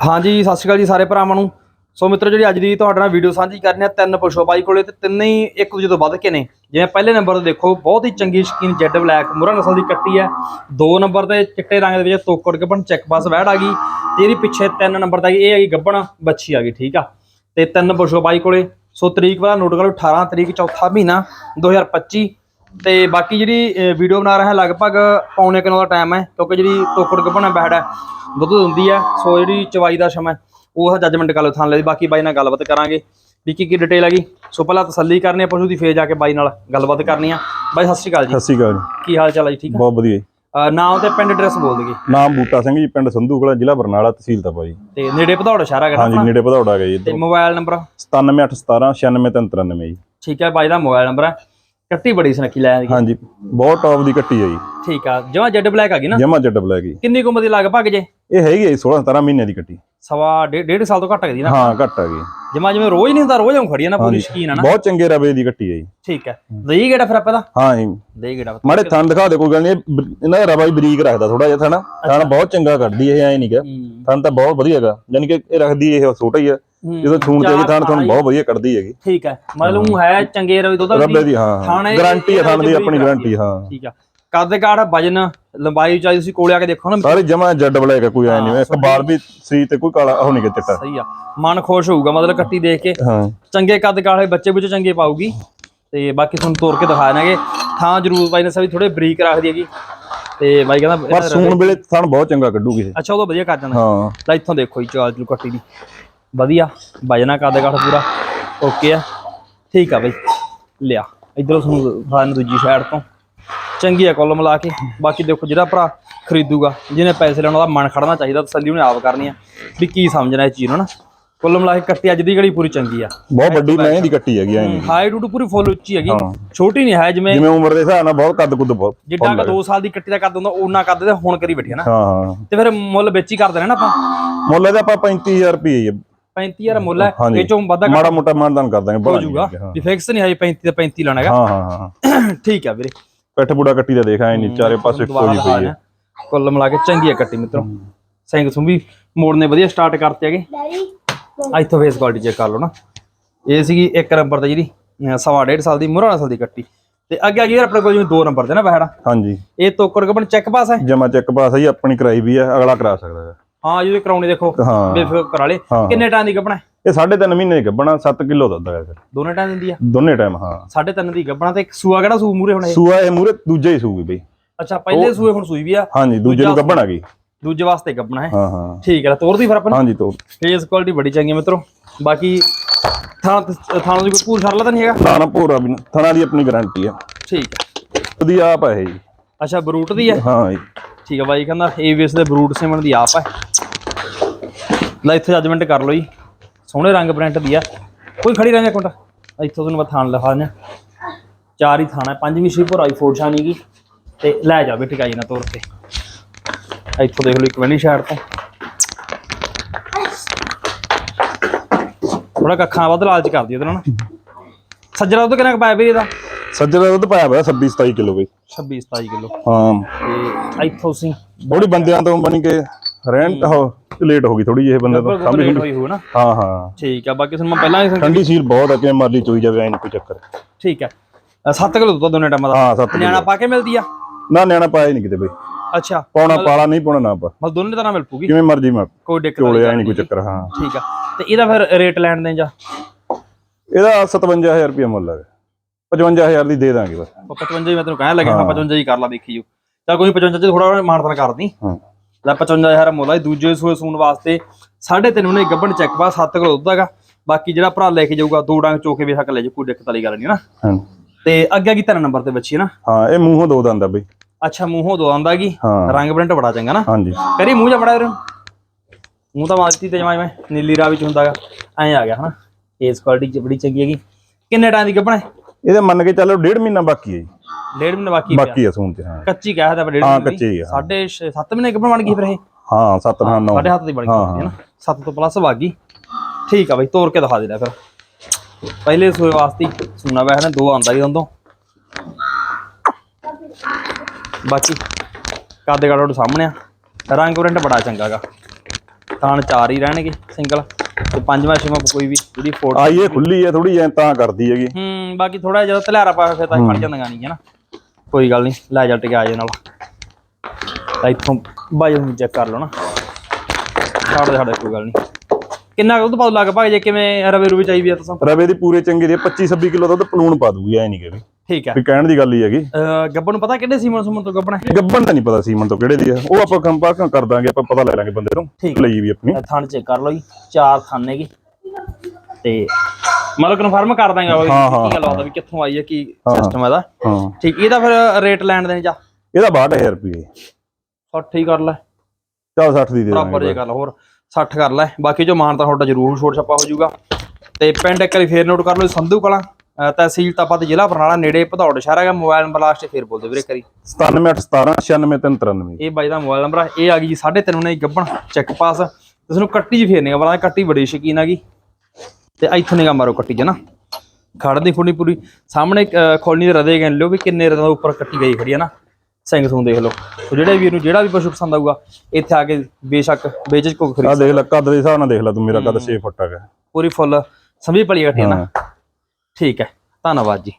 ਹਾਂਜੀ, ਸਤਿ ਸ਼੍ਰੀ ਅਕਾਲ ਜੀ ਸਾਰੇ ਭਰਾਵਾਂ ਨੂੰ। ਸੋ ਮਿੱਤਰੋ, ਜਿਹੜੀ ਅੱਜ ਦੀ ਤੁਹਾਡੇ ਨਾਲ ਵੀਡੀਓ ਸਾਂਝੀ ਕਰਨੀ ਆ ਤਿੰਨ ਪੁਸ਼ੋ ਬਾਈ ਕੋਲੇ ਤੇ ਤਿੰਨੇ ਹੀ ਇੱਕ ਦੂਜੇ ਤੋਂ ਵੱਧ ਕੇ ਨੇ। ਜਿਵੇਂ ਪਹਿਲੇ ਨੰਬਰ ਤੇ ਦੇਖੋ, ਬਹੁਤ ਹੀ ਚੰਗੀ ਸ਼ਕੀਨ ਜੈਡ ਬਲੈਕ ਮੁਰਾ ਨਸਲ ਦੀ ਕੱਟੀ ਹੈ। ਦੋ ਨੰਬਰ ਤੇ ਚਿੱਟੇ ਰੰਗ ਦੇ ਵਿੱਚ ਤੋਕੜ ਗੱਬਣ ਚੈੱਕ ਪਾਸ ਵੈੜ ਆ ਗਈ। ਤੇ ਇਹਦੀ ਪਿੱਛੇ ਤਿੰਨ ਨੰਬਰ ਤੱਕ ਇਹ ਆ ਗਈ ਗੱਬਣ ਬੱਚੀ ਆ ਗਈ, ਠੀਕ ਆ। ਤੇ ਤਿੰਨ ਪੁਸ਼ੋ ਬਾਈ ਕੋਲੇ। ਸੋ ਤਰੀਕ ਵਾਲਾ ਨੋਟ ਕਰੋ 18 ਤਰੀਕ ਚੌਥਾ ਮਹੀਨਾ 2025 ਤੇ ਬਾਕੀ ਜਿਹੜੀ ਵੀਡੀਓ ਬਣਾ ਰਿਹਾ ਲਗਭਗ ਪੌਣੇ ਕਿਲੋ ਦਾ ਟਾਈਮ ਹੈ ਕਿਉਂਕਿ ਜਿਹੜੀ ਤੋਕੜ ਗੱਬਣ ਹੈ ਬੈੜ ਹੈ ਦੁੱਧ ਦਿੰਦੀ ਹੈ ਸੋ ਜਿਹੜੀ ਚਵਾਈ ਦਾ ਸਮਾਂ ਹੈ, ਉਹ ਜੱਜਮੈਂਟ ਕਰ ਲਓ ਥਾਂ ਲਈ ਬਾਕੀ ਬਾਈ ਨਾਲ ਗੱਲਬਾਤ ਕਰਾਂਗੇ। ਵੀ ਕੀ ਕੀ ਡਿਟੇਲ ਹੈਗੀ? ਸੋ ਪਹਿਲਾਂ ਤਸੱਲੀ ਕਰਨੀ ਹੈ ਪਸ਼ੂ ਦੀ ਫੇਰ ਜਾ ਕੇ ਬਾਈ ਨਾਲ ਗੱਲਬਾਤ ਕਰਨੀ ਆ। ਬਾਈ ਸਤਿ ਸ਼੍ਰੀ ਅਕਾਲ ਜੀ। ਸਤਿ ਸ਼੍ਰੀ ਅਕਾਲ ਕੀ ਹਾਲ ਚਾਲ ਹੈ ਜੀ ਠੀਕ ਬਹੁਤ ਵਧੀਆ ਜੀ। ਆ ਨਾਮ ਤੇ ਪਿੰਡ ਐਡਰੈਸ ਬੋਲ ਦਈਏ। ਨਾਮ ਬੂਟਾ ਸਿੰਘ ਜੀ ਪਿੰਡ ਸੰਧੂਕਲਾ ਜ਼ਿਲ੍ਹਾ ਬਰਨਾਲਾ ਤਹਿਸੀਲ ਤਪਾ ਜੀ। ਤੇ ਨੇੜੇ ਭਦੌੜ ਸ਼ਹਿਰ ਹੈਗਾ ਹਾਂਜੀ? ਨੇੜੇ ਭਦੌੜਾ ਗਏ ਜੀ ਤੇ। ਮੋਬਾਈਲ ਨੰਬਰ 97817 96393 ਜੀ। ਠੀਕ ਹੈ ਬਾਈ ਦਾ ਮੋਬਾਈਲ ਨੰਬਰ ਹੈ। ਕੱਟੀ ਬੜੀ ਸੁਨੱਖੀ ਲੈ ਆਂਦੀ। ਹਾਂਜੀ ਬਹੁਤ ਟੌਪ ਦੀ ਕੱਟੀ ਹੈ ਜੀ। ਠੀਕ ਆ ਜਮਾ ਜੈਡ ਬਲੈਕ ਹੈਗੀ ਨਾ? ਜਮਾ ਜੱਟ ਬਲੈਕ ਜੀ ਕਿੰਨੀ ਕੁ ਉਮਰ ਦੀ ਲਗਭਗ ਜੇ? ਇਹ ਹੈਗੀ ਹੈ 16 17 ਮਹੀਨੇ ਦੀ ਕੱਟੀ। ਸਵਾ ਡੇਢ ਸਾਲ ਤੋਂ ਘੱਟ ਹੈਗੀ ਨਾ। ਹਾਂ ਘੱਟ ਆ ਗਈ ਜਮਾ ਜਿਵੇਂ ਰੋਜ਼ ਨਹੀਂ ਹੁੰਦਾ ਰੋਜ਼ ਆਉਂ ਖੜੀ ਆ ਨਾ ਪੂਰੀ ਸ਼ਕੀਨ ਆ ਨਾ। ਬਹੁਤ ਚੰਗੇ ਰਵੇ ਦੀ ਕੱਟੀ ਜੀ। ਠੀਕ ਹੈ। ਦਈ ਗੇੜਾ ਫਿਰ ਆਪਾਂ ਦਾ ਹਾਂ ਜੀ। ਦਈ ਗੇੜਾ ਮਾੜੇ ਥਣ ਦਿਖਾ ਦੇ ਕੋਈ ਗੱਲ ਨਹੀਂ। ਇਹਨਾਂ ਦਾ ਰਵਾ ਹੀ ਬਰੀਕ ਰੱਖਦਾ ਥੋੜਾ ਜਿਹਾ ਥਣ। ਥਣ ਬਹੁਤ ਚੰਗਾ ਕੱਢਦੀ ਇਹ ਐ ਨਹੀਂ ਹੂੰ। ਥਣ ਤਾਂ ਬਹੁਤ ਵਧੀਆ ਹੈਗਾ। ਯਾਨੀ ਕਿ ਇਹ ਰੱਖਦੀ ਇਹ ਛੋਟਾ ਹੀ ਆ। ਜਦੋਂ ਛੂਣ ਤੇ ਥਣ ਤੁਹਾਨੂੰ ਬਹੁਤ ਵਧੀਆ ਕੱਢਦੀ ਹੈਗੀ। ਠੀਕ ਹੈ। ਮਤਲਬ ਹੈ। ਚੰਗੇ ਰਵੇ ਦੁੱਧ ਦੀ ਹਾਂ। ਗਾਰੰਟੀ ਹੈ ਥਣ ਦੀ ਆਪਣੀ ਗਾਰੰਟੀ ਹਾਂ। ਠੀਕ ਆ। ਕੱਦ ਕਾਠ ਵਜਨ ਲੰਬਾਈ ਚਾਹੀ ਤੁਸੀਂ ਕੋਲੇ ਆ ਕੇ ਦੇਖੋ ਨਾ। ਸਾਰੇ ਜਮਾ ਜੱਡ ਬਲੈਕ ਕੋਈ ਐ ਨਹੀਂ ਇੱਕ ਬਾਲ ਵੀ ਸਰੀਰ ਤੇ ਕੋਈ ਕਾਲਾ ਉਹ ਨਹੀਂ ਕਿ ਚਿੱਟਾ ਸਹੀ ਆ। ਮਨ ਖੁਸ਼ ਹੋਊਗਾ ਮਤਲਬ ਕੱਟੀ ਦੇਖ ਕੇ। ਹਾਂ। ਚੰਗੇ ਕੱਦ ਕਾਠ ਵਾਲੇ ਬੱਚੇ ਵਿੱਚ ਚੰਗੇ ਪਾਊਗੀ। ਤੇ ਬਾਕੀ ਤੁਹਾਨੂੰ ਤੋੜ ਕੇ ਦਿਖਾ ਦੇਣਾਗੇ ਥਾਂ ਜ਼ਰੂਰ ਬਾਈ ਨੇ ਸਭੀ ਥੋੜੇ ਬਰੀਕ ਰੱਖਦੀ ਹੈਗੀ। ਤੇ ਬਾਈ ਕਹਿੰਦਾ ਪਰ ਸੂਣ ਵੇਲੇ ਥਣ ਬਹੁਤ ਚੰਗਾ ਕੱਢੂਗੀ ਇਹ। ਅੱਛਾ ਉਹ ਤਾਂ ਵਧੀਆ ਕਰ ਜਾਂਦਾ। ਹਾਂ। ਲੈ ਇੱਥੋਂ ਦੇਖੋ ਜੀ ਚਾਲ ਚੂ ਕੱਟੀ ਦੀ। ਵਧੀਆ ਵਜਨਾ ਕੱਦ ਕਾਠ ਪੂਰਾ। ਓਕੇ ਆ। ਠੀਕ ਆ ਬਈ। ਲਿਆ। ਇਧਰੋਂ ਤੁਹਾਨੂੰ ਫਾਨ ਦੂਜੀ ਸਾਈਡ ਤੋਂ। ਚੰਗੀ ਆ ਕੋਲ ਮਿਲਾ ਕੇ। ਬਾਕੀ ਦੇਖੋ ਜਿਹੜਾ ਭਰਾ ਖਰੀਦੂਗਾ ਜਿਹਨੇ ਪੈਸੇ ਲੈਣ ਉਹਦਾ ਮਨ ਖੜਨਾ ਚਾਹੀਦਾ ਤਸੱਲੀ ਉਹਨੇ ਆਪ ਕਰਨੀ ਆ ਵੀ ਕੀ ਸਮਝਣਾ ਇਸ ਚੀਜ਼ ਨੂੰ ਨਾ। ਕੁੱਲ ਮਿਲਾ ਕੇ ਕੱਟੀ ਅੱਜ ਦੀ ਘੜੀ ਪੂਰੀ ਚੰਗੀ ਆ। ਬਹੁਤ ਵੱਡੀ ਮੈਂ ਦੀ ਕੱਟੀ ਹੈਗੀ ਐ ਹਾਈਟ ਉਡ ਪੂਰੀ ਫੁੱਲ ਉੱਚੀ ਹੈਗੀ। ਛੋਟੀ ਨਹੀਂ ਹੈ ਜਿਵੇਂ ਜਿਵੇਂ ਉਮਰ ਦੇ ਹਿਸਾਬ ਨਾਲ ਬਹੁਤ ਕੱਦ ਕੁੱਦ ਬਹੁਤ ਜਿੱਡਾ ਕ 2 ਸਾਲ ਦੀ ਕੱਟੀ ਦਾ ਕੱਦ ਹੁੰਦਾ ਉਹਨਾਂ ਕੱਦ ਦੇ ਹੁਣ ਕਰੀ ਬੈਠੀ ਨਾ। ਹਾਂ ਤੇ ਫਿਰ ਮੁੱਲ ਵਿੱਚ ਕਰ ਦੇਣਾ ਨਾ ਆਪਾਂ। ਮੁੱਲ ਇਹਦਾ ਆਪਾਂ 35000 ਰੁਪਏ ਹੀ ਆ। 35000 ਮੁੱਲ ਹੈ। ਇਹ ਚੋਂ ਵਾਧਾ ਮਾੜਾ ਮੋਟਾ ਮਾਨਦਾਨ ਕਰ ਦਾਂਗੇ ਹੋ ਜਾਊਗਾ। ਵੀ ਫਿਕਸ ਨਹੀਂ ਹੈ 35 ਤੇ 35 ਲੈਣਾ ਹੈਗਾ। ਹਾਂ ਹਾਂ ਹਾਂ ਠੀਕ ਆ ਵੀਰੇ। ਪਿੱਠ ਬੁੜਾ ਕੱਟੀ ਦਾ ਦੇਖ ਐ ਨਹੀਂ ਚਾਰੇ ਪਾਸੇ ਇੱਕੋ ਜਿਹੀ ਪਈ ਹੈ। ਕੁੱਲ ਮਿਲਾ ਕੇ ਚੰਗੀ ਆ ਕੱਟੀ ਮਿੱਤਰੋ। ਸਿੰਘ ਸੁੰਭੀ ਮੋੜਨੇ ਵਧੀਆ ਸਟਾਰਟ ਕਰਤੇ ਹੈਗੇ। ਆ ਇੱਥੋਂ ਫੇਸ ਕੁਆਲਿਟੀ ਚੈੱਕ ਕਰ ਲਓ ਨਾ। ਇਹ ਸੀਗੀ ਇੱਕ ਨੰਬਰ ਤੇ ਜਿਹੜੀ ਸਵਾ ਡੇਢ ਸਾਲ ਦੀ ਮੁਰਾ ਨਸਲ ਦੀ ਕੱਟੀ। ਤੇ ਅੱਗੇ ਆ ਗਈ ਯਾਰ ਆਪਣੇ ਕੋਲ ਜਿਵੇਂ ਦੋ ਨੰਬਰ ਤੇ ਨਾ ਬਹਿੜਾ ਹਾਂਜੀ। ਇਹ ਤੋਕੜ ਕਪਣ ਚੈੱਕ ਪਾਸ ਹੈ? ਜਮਾ ਚੈੱਕ ਪਾਸ ਹੀ ਆਪਣੀ ਕਰਾਈ ਵੀ ਹੈ ਅਗਲਾ ਕਰਾ ਸਕਦਾ ਹੈ। ਹਾਂ ਜਿਹਦੇ ਕਰਾਉਣੀ ਦੇਖੋ ਬੇਫਿਕਰ ਕਰਾ ਲੇ। ਕਿੰਨੇ ਟਾਈਮ ਦੀ ਗੱਬਣਾ ਇਹ 3.5 ਮਹੀਨੇ ਗੱਬਣਾ 7 ਕਿਲੋ ਦੁੱਧ ਹੈ ਫਿਰ। ਦੋਨੇ ਟਾਈਮ ਦਿੰਦੀ ਆ? ਦੋਨੇ ਟਾਈਮ ਹਾਂ। ਸਾਢੇ ਤਿੰਨ ਦੀ ਗੱਬਣਾ ਤੇ ਇੱਕ ਸੂਆ ਕਿਹੜਾ ਸੂ ਮੂਰੇ ਹੁਣ ਇਹ? ਸੂਆ ਇਹ ਮੂਰੇ ਦੂਜਾ ਹੀ ਸੂਗੀ ਬਈ। ਅੱਛਾ ਪਹਿਲੇ ਸੂਏ ਹੁਣ ਸੂਈ ਵੀ ਆ। ਹਾਂਜੀ ਦੂਜੇ ਨੂੰ ਗੱਬਣ ਆ ਗਈ ਦੂਜੇ ਵਾਸਤੇ ਗੱਬਣਾ ਹੈ। ਹਾਂ ਹਾਂ। ਠੀਕ ਹੈ ਤੋਰਦੀ ਫਿਰ ਆਪਾਂ। ਹਾਂਜੀ ਤੋਂ ਫੇਸ ਕੁਆਲਿਟੀ ਬੜੀ ਚੰਗੀ ਹੈ ਮਿੱਤਰੋ। ਬਾਕੀ ਥਾਂ ਥਾਂ ਦੀ ਕੋਈ ਪੂਰ ਸਰਲਾ ਤਾਂ ਨਹੀਂ ਹੈਗਾ? ਨਾ ਨਾ ਪੂਰਾ ਵੀ ਨਾ। ਥਣਾ ਦੀ ਆਪਣੀ ਗਾਰੰਟੀ ਆ। ਠੀਕ ਹੈ। ਉਹਦੀ ਆਪ ਹੈ ਜੀ। ਅੱਛਾ ਬਰੂਟ ਦੀ ਹੈ ਹਾਂ ਜੀ। ਠੀਕ ਹੈ ਬਾਈ ਕਹਿੰਦਾ ਏਵੀਐਸ ਦੇ ਬਰੂਟ ਸਿਮਣ ਦੀ ਆਪ ਹੈ ਲੈ ਇੱਥੇ ਜੱਜਮੈਂਟ ਕਰ ਲਓ ਜੀ। ਸੋਹਣੇ ਰੰਗ ਪ੍ਰਿੰਟ ਦੀ ਆ। ਕੋਈ ਖੜੀ ਰਹਿ ਜਾ ਕੁੰਟ ਇੱਥੋਂ ਤੁਹਾਨੂੰ ਮੈਂ ਥਾਣ ਲਿਖਾ ਦਿਆਂ ਚਾਰ ਹੀ ਥਾਣਾ ਪੰਜਵੀਂ ਸ਼ੀਪਰ ਆਈ ਫੋਰ ਸ਼ਾਨੀ ਕੀ ਤੇ ਲੈ ਜਾ ਬੇਟੀ ਕਾਈ ਨਾ ਤੋਰ ਤੇ ਇੱਥੋਂ ਦੇਖ ਲਓ ਇੱਕ ਵੈਣੀ ਸ਼ਾਟ ਤੋਂ। ਥੋੜਾ ਕੱਖਾਂ ਵੱਧ ਲਾਲਚ ਕਰਦੀ ਉਹਦੇ ਨਾਲ ਨਾ। ਸੱਜਰਾ ਦੁੱਧ ਕਿੰਨਾ ਪਾਇਆ ਵੀਰੇ ਇਹਦਾ? ਸੱਜਰਾ ਦੁੱਧ ਪਾਇਆ ਹੋਇਆ 26 27 ਕਿਲੋ ਬਈ। 26 27 ਕਿਲੋ। ਹਾਂ। ਤੇ ਇੱਥੋਂ ਸੀ ਥੋੜੀ ਬੰਦਿਆਂ ਤੋਂ ਬਣੀ ਕੇ ਰਹਿਣ ਉਹ ਲੇਟ ਹੋ ਗਈ ਥੋੜੀ ਜਿਹੀ ਇਹ ਬੰਦੇ ਤੋਂ ਲਗਭਗ ਲੇਟ ਹੋਈ ਹੋ ਨਾ? ਹਾਂ ਹਾਂ। ਠੀਕ ਆ ਬਾਕੀ ਤੁਹਾਨੂੰ ਮੈਂ ਪਹਿਲਾਂ ਹੀ ਠੰਡੀ ਸੀਲ ਬਹੁਤ ਹੈ ਕਿਵੇਂ ਮਰਜ਼ੀ ਚੋਈ ਜਾਵੇ ਐ ਨਹੀਂ ਕੋਈ ਚੱਕਰ। ਠੀਕ ਹੈ 7 ਕਿਲੋ ਦੁੱਧ ਦੋਨੇ ਟਾਈਮਾਂ ਦਾ। ਹਾਂ 7 ਨਿਆਣਾ ਪਾ ਕੇ ਮਿਲਦੀ ਆ? ਨਾ ਨਿਆਣਾ ਪਾਇਆ ਨਹੀਂ ਕਿਤੇ ਬਈ। ਅੱਛਾ। ਪਾਉਣਾ ਪਾਲਾ ਨਹੀਂ ਪਾਉਣਾ ਨਾ ਪਾ। ਮਤਲਬ ਦੋਨੇ ਤਰ੍ਹਾਂ ਮਿਲ ਪੂਗੀ? ਕਿਵੇਂ ਮਰਜ਼ੀ ਮੈਂ ਕੋਈ ਦਿੱਕਤ ਚੋਲੇ ਨਹੀਂ ਕੋਈ ਚੱਕਰ ਹਾਂ। ਠੀਕ ਆ। ਤੇ ਇਹਦਾ ਫਿਰ ਰੇਟ ਲੈਣ ਦੇ ਜਾਂ? ਇਹਦਾ 57000 ਰੁਪਏ ਮੁੱਲ ਹੈ 55000 ਦੀ ਦੇ ਦਾਂਗੇ ਬਸ। ਉਹ 55 ਹੀ ਮੈਂ ਤੈਨੂੰ ਕਹਿਣ ਲੱਗਿਆ ਹਾਂ। 55 ਹੀ ਕਰ ਲਾ ਦੇਖੀ ਜੋ ਤਾਂ ਕੋਈ 55 ਚ ਥੋੜਾ ਮਾਨਤਨ ਕਰਦੀ। ਹਾਂ। ਲੈ 55000 ਮੁੱਲ ਆ ਇਹ ਦੂਜੇ ਸੂਏ ਸੂਣ ਵਾਸਤੇ 3.5 ਉਹਨੇ ਗੱਬਣ ਚੈੱਕ ਪਾ 7 ਕਿਲੋ ਦੁੱਧ ਹੈਗਾ। ਬਾਕੀ ਜਿਹੜਾ ਭਰਾ ਲੈ ਕੇ ਜਾਊਗਾ ਦੋ ਡੰਗ ਚੋਕੇ ਵੀ ਹੱਕ ਲੈ ਜਾ ਕੋਈ ਦਿੱਕਤ ਵਾਲੀ ਗੱਲ ਨਹੀਂ ਨਾ। ਹਾਂ। ਤੇ ਅੱਗੇ ਕੀ ਤਿੰਨ ਨੰਬਰ ਤੇ ਬੱਚੀ ਹੈ ਨਾ? ਹਾਂ ਇਹ ਮੂੰਹੋਂ ਦੋ ਦੰਦ ਆ ਬਈ। ਅੱਛਾ ਮੂੰਹੋਂ ਦੋ ਕੀ ਹਾਂ। ਰੰਗ ਪ੍ਰਿੰਟ ਬੜਾ ਚੰਗਾ ਨਾ। ਹਾਂਜੀ। ਕਰੀ ਮੂੰਹ ਜਾ ਬੜਾ ਮੂੰਹ ਤਾਂ ਮਾਰਤੀ ਤੇ ਜਮਾਈ ਮੈਂ ਨੀਲੀ ਰਾਹ ਵਿੱਚ ਹੁੰਦਾਗਾ। ਐਂ ਆ ਗਿਆ ਹਨਾ। ਇਸ ਕੁਆਲਿਟੀ ਚ ਬੜੀ ਚੰਗੀ ਹੈਗੀ। ਕਿੰਨੇ ਟਾਈਮ ਦੀ ਗੱਭਣਾ ਹੈ? ਇਹਦੇ ਮੰਨ ਕੇ ਚੱਲੋ ਡੇਢ ਮਹੀਨਾ ਬਾਕੀ ਹੈ ਜੀ। ਡੇਢ ਮਹੀਨੇ ਬਾਕੀ ਪਿਆ। ਬਾਕੀ ਆ ਸੂਣ ਤੇ ਹਾਂ। ਕੱਚੀ ਕਹਿਆ ਤਾਂ ਡੇਢ ਹਾਂ। ਕੱਚੀ ਆ। ਸਾਢੇ 7 ਮਹੀਨੇ ਗੱਭਣ ਬਣ ਗਈ ਫਿਰ ਇਹ? ਹਾਂ 7 ਹਾਂ 9 ਸਾਡੇ ਹੱਥ ਦੀ ਬਣ ਗਈ ਹੈ ਨਾ? 7 ਤੋਂ ਪਲੱਸ ਵਾਗੀ ਠੀਕ ਆ ਬਈ ਤੋੜ ਕੇ ਦਿਖਾ ਦੇ ਲੈ ਫਿਰ। ਪਹਿਲੇ ਸੂਏ ਵਾਸਤੇ ਹੀ ਸੂਣਾ ਵੈਸੇ ਨੇ ਦੋ ਆਂਦਾ ਜੀ ਦੋਨੋਂ ਬਾਕੀ ਕਾਦੇ ਗਾੜੋ ਸਾਹਮਣੇ ਆ। ਰੰਗ ਪ੍ਰਿੰਟ ਬੜਾ ਚੰਗਾਗਾ ਥਾਣ ਚਾਰ ਹੀ ਰਹਿਣਗੇ ਸਿੰਗਲ। ਤੇ ਪੰਜਵਾਂ ਛੇਵਾਂ ਕੋਈ ਵੀ ਜਿਹੜੀ ਫੋਟ ਆਈ ਇਹ ਖੁੱਲੀ ਹੈ ਥੋੜੀ ਐ ਤਾਂ ਕਰਦੀ ਹੈਗੀ। ਹੂੰ ਬਾਕੀ ਥੋੜਾ ਜਦੋਂ ਤਲਿਆਰਾ ਪਾ ਫਿਰ ਤਾਂ ਖੜ ਜਾਂਦੀਆਂ ਨਹੀਂ ਹੈ ਨਾ? ਕੋਈ ਗੱਲ ਨਹੀਂ ਲੈ ਜਾ ਟਿਕਾ ਜੇ ਨਾਲ। ਤਾਂ ਇੱਥੋਂ ਬਾਈ ਨੂੰ ਚੈੱਕ ਕਰ ਲਓ ਨਾ। ਛੱਡ ਦੇ ਸਾਡੇ ਕੋਈ ਗੱਲ ਨਹੀਂ ਕਿੰਨਾ ਕੁ ਦੁੱਧ ਪਾਉ ਲੱਗ ਭਾਗ ਜੇ ਕਿਵੇਂ ਰਵੇ ਰੂਵੇ ਚਾਹੀਦੀ ਆ ਤੁਸੀਂ ਰਵੇ ਦੀ ਪੂਰੇ ਚੰਗੇ ਦੀ 25 26 ਕਿਲੋ ਦੁੱਧ ਪਲੂਣ ਪਾ ਦੂਗੀ ਐ ਨਹੀਂ ਕਿ ਵੀ। ਠੀਕ ਹੈ। ਵੀ ਕਹਿਣ ਦੀ ਗੱਲ ਹੀ ਹੈਗੀ। ਗੱਬਨ ਨੂੰ ਪਤਾ ਕਿਹੜੇ ਸੀਮਨ ਸੁਮਨ ਤੋਂ ਗੱਬਣਾ ਹੈ? ਗੱਬਣ ਦਾ ਨਹੀਂ ਪਤਾ ਸੀਮਨ ਤੋਂ ਕਿਹੜੇ ਦੀ ਹੈ। ਉਹ ਆਪਾਂ ਕੰਪਾਰਟ ਕਰ ਦਾਂਗੇ ਆਪਾਂ ਪਤਾ ਲੈ ਲਾਂਗੇ ਬੰਦੇ ਤੋਂ ਠੀਕ। ਲਈ ਵੀ ਆਪਣੀ। ਥਣ ਚੈੱਕ ਕਰ ਲਓ ਜੀ ਚਾਰ ਥਾਨੇ ਕੀ ਤੇ ਮਤਲਬ ਕਨਫਰਮ ਕਰ ਦਾਂਗੇ ਉਹ ਕੀ ਗੱਲ ਆਉਂਦਾ ਵੀ ਕਿੱਥੋਂ ਆਈ ਹੈ ਕੀ। ਸਿਸਟਮ ਇਹਦਾ। ਠੀਕ ਇਹਦਾ ਫਿਰ ਰੇਟ ਲੈਣ ਦੇ ਜਾ। ਇਹਦਾ 62000 ਰੁਪਏ 60 ਹੀ ਕਰ ਲੈ। ਚੱਲ 60 ਦੀ ਦੇ ਬਰਾਬਰ ਜੇ ਗੱਲ ਹੋਰ 60 ਕਰ ਲੈ। ਬਾਕੀ ਜੋ ਮਾਨ ਤਾਂ ਤੁਹਾਡਾ ਜ਼ਰੂਰ ਛੋਟ ਛੱਪਾ ਹੋ ਜਾਊਗਾ। ਤੇ ਪਿੰਡ ਇੱਕ ਵਾਰੀ ਫੇਰ ਨੋਟ ਕਰ ਲਓ ਸੰਧੂ ਕਲਾਂ। ਤਹਿਸੀਲ ਤਾਪਤ ਜ਼ਿਲ੍ਹਾ ਬਰਨਾਲਾ ਨੇੜੇ ਭਦੌੜ ਸ਼ਹਿਰ ਹੈਗਾ ਮੋਬਾਈਲ ਨੰਬਰ ਲਾਸਟ ਫੇਰ ਬੋਲ ਦਿਓ ਵੀਰੇ। ਕਰੀ 9717 ਇਹ ਬਾਈ ਦਾ ਮੋਬਾਈਲ ਨੰਬਰ ਆ ਇਹ ਆ ਗਈ ਜੀ 3.5 ਨੇ ਗੱਬਣ ਚੈੱਕ ਪਾਸ ਇਸ ਨੂੰ ਕੱਟੀ ਜੀ ਫੇਰਨੀ ਆ ਬੜਾ ਕੱਟੀ ਬੜੀ ਸ਼ਕੀਨ ਆ ਗਈ। ਤੇ ਇੱਥੋਂ ਨਿਗਾ ਮਾਰੋ ਕੱਟੀ ਜਨਾ। ਖੜਦੀ ਖੁੜਨੀ ਪੂਰੀ। ਸਾਹਮਣੇ ਖੋਲਣੀ ਦੇ ਰਦੇ ਗਏ ਲਿਓ ਵੀ ਕਿੰਨੇ ਰਦਾਂ ਦੇ ਉੱਪਰ ਕੱਟੀ ਗਈ ਖੜੀ ਆ ਨਾ। ਸਿੰਘ ਸੂੰ ਦੇਖ ਲਓ। ਸੋ ਜਿਹੜੇ ਵੀਰ ਨੂੰ ਜਿਹੜਾ ਵੀ ਪਸ਼ੂ ਪਸੰਦ ਆਊਗਾ ਇੱਥੇ ਆ ਕੇ ਬੇਸ਼ੱਕ ਬੇਚਕ ਕੋ ਆ ਖਰੀਦ ਦੇਖ ਲੈ ਕੱਦ ਦੇ ਹਿਸਾਬ ਨਾਲ ਦੇਖ ਲੈ ਤੂੰ ਮੇਰਾ ਕੱਦ 6 ਫੁੱਟ ਹੈਗਾ। ਪੂਰੀ ਫੁੱਲ ਸਮਝੀ ਪਲੀ ਹੈ ਨਾ। ਠੀਕ ਹੈ ਧੰਨਵਾਦ ਜੀ।